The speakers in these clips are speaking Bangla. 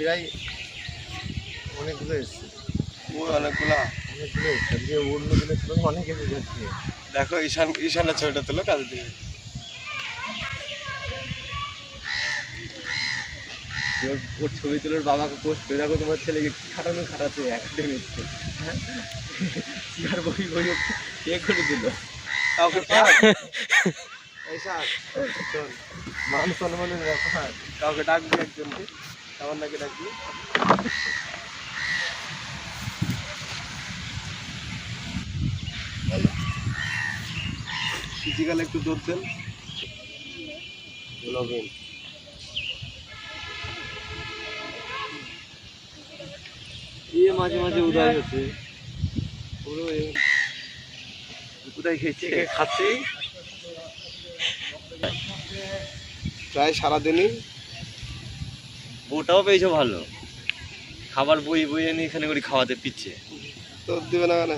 প্রায় অনেকগুলো এসছে। অনেকগুলা? অনেকগুলো এসছে। যে অন্য দিনের অনেক এসে যাচ্ছে। দেখো ঈশান ঈশানের ছবিটা তুলো কাজে দিয়ে ওর ছবি তুলে ওর বাবাকে পোস্ট করে দেখো তোমার ছেলেকে খাটানো খাটাচ্ছে অ্যাক্সিডেন্ট হচ্ছে। হ্যাঁ বই বই কে করে দিল। মান ব্যাপার। কাউকে ডাকবি একজনকে। আমার নাকি ডাকবি ফিজিক্যাল একটু দৌড় দেন। লগিন ইয়ে মাঝে মাঝে উদয় হচ্ছে। পুরো খেয়েছে খাচ্ছি প্রায় সারাদিনই বউটাও পেয়েছ ভালো। খাবার বই বই এনে এখানে করে খাওয়াতে পিচ্ছে। তোর দেবে না কেন?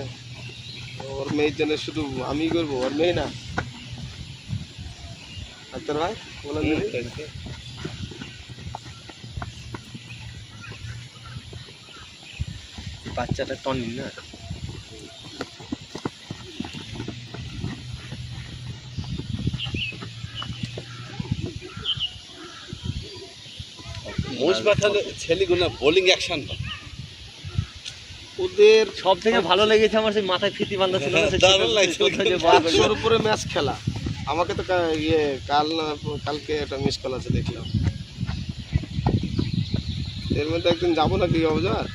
ওর মেয়ের জন্য শুধু আমি করব ওর মেয়ে না। তোর ভাই বলে বাচ্চাটা টনির না? মোষ ছেলেগুলো বোলিং অ্যাকশন ওদের সব থেকে ভালো লেগেছে আমার সেই মাথায় ফিতি বান্ধা ছিল দারুণ লাগছে। কোথায় যে বার করে- একশোর উপরে ম্যাচ খেলা। আমাকে তো ইয়ে কাল কালকে একটা মিস কল আছে দেখলাম। এর মধ্যে একদিন যাব না কি অবজার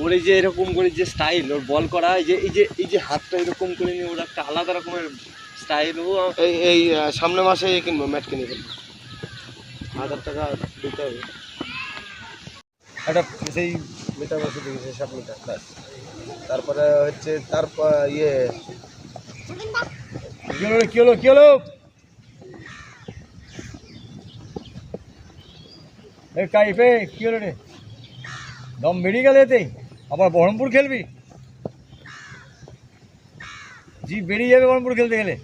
ওর এই যে এরকম করে যে স্টাইল ওর বল করা এই যে এই যে এই যে হাতটা এরকম করে নিয়ে ওর একটা আলাদা রকমের স্টাইল ও এই এই সামনে মাসে কিনবো ম্যাট কিনে ফেলব। হাজার টাকা দিতে হবে। একটা সেই মিটার বসে দিয়েছে হিসাব মিটার ব্যাস। তারপরে হচ্ছে তারপর ইয়ে। কি হলো কি হলো কি হলো? এ কাইপে কি হলো রে? দম বেরিয়ে গেলে এতে। আবার বহরমপুর খেলবি? জি বেরিয়ে যাবে বহরমপুর খেলতে গেলে।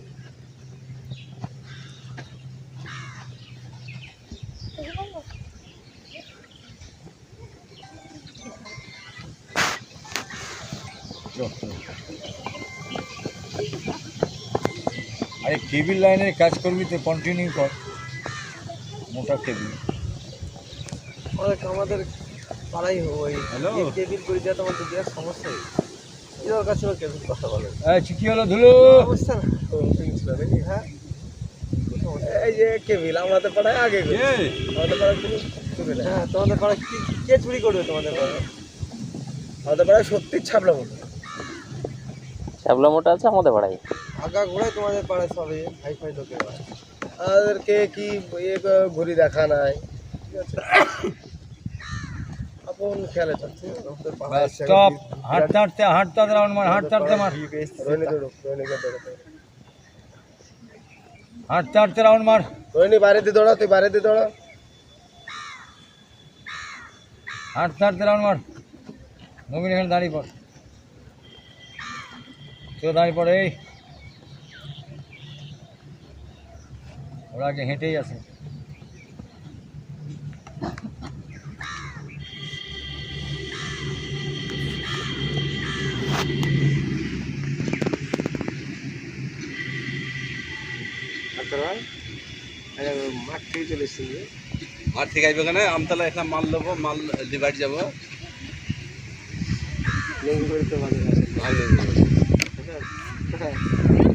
আরে কেবিল লাইনের কাজ করবি তো কন্টিনিউ কর। মোটা কেবিল। অনেক আমাদের পাড়াই ওই? কেবিল করে দেওয়া তোমার আর সমস্যা কেবিল কথা বলে। হলো ধুলো। অবস্থা হ্যাঁ? এই যে কেবিল আমাদের পাড়ায় আগে। আমাদের পাড়ায় নেই। হ্যাঁ তোমাদের পাড়ায় কি কে চুরি করবে তোমাদের পাড়ায়? আমাদের পাড়ায় সত্যি ছাপলা মতো শ্যাবলা মোটা আছে আমাদের পাড়ায় আগা ঘোড়ায় তোমাদের পাড়ায় সবই হাই ফাই লোকের আমাদেরকে কি ইয়ে ঘুরি দেখা নাই? ঠিক আছে। আপন আমাদের পাড়ায় স্টপ। হাঁটতে হাঁটতে হাঁটতে রাউন্ড মার হাঁটতে হাঁটতে মার। রোহিণী দৌড়ো রোহিণীকে। হাঁটতে হাঁটতে রাউন্ড মার। রোহিণী বাইরে দিয়ে দৌড়া তুই বাইরে দিয়ে দৌড়া। হাঁটতে হাঁটতে রাউন্ড মার। নবীন এখানে দাঁড়িয়ে পড়। কেউ দাঁড়িয়ে পড়ে ওরা আগে হেঁটেই আছে এই মাঠ থেকে চলে এসেছি মাঠ থেকে আইবে কেন? আমতলা এখানে মাল নেব মাল ডিভাইড যাব। তো ভালো। কোথায়